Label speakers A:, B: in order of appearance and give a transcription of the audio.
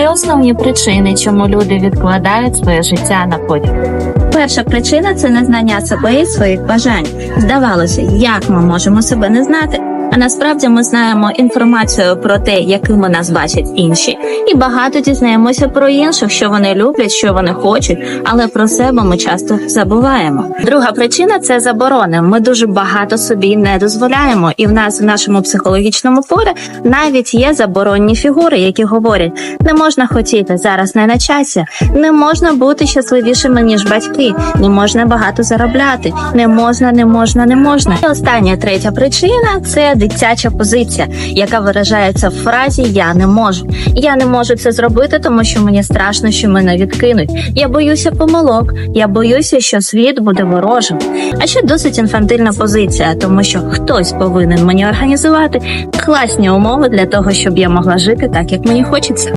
A: три основні причини, чому люди відкладають своє життя на потім.
B: Перша причина це незнання себе і своїх бажань. Здавалося, як ми можемо себе не знати. А насправді ми знаємо інформацію про те, якими нас бачать інші, і багато дізнаємося про інших, що вони люблять, що вони хочуть, але про себе ми часто забуваємо. Друга причина це заборони. Ми дуже багато собі не дозволяємо, і в нас в нашому психологічному полі навіть є заборонні фігури, які говорять: не можна хотіти зараз не на часі, не можна бути щасливішими ніж батьки, не можна багато заробляти, не можна, не можна, не можна. І остання третя причина це дитяча позиція, яка виражається в фразі Я не можу. Я не можу це зробити, тому що мені страшно, що мене відкинуть. Я боюся помилок, я боюся, що світ буде ворожим. А ще досить інфантильна позиція, тому що хтось повинен мені організувати класні умови для того, щоб я могла жити так, як мені хочеться.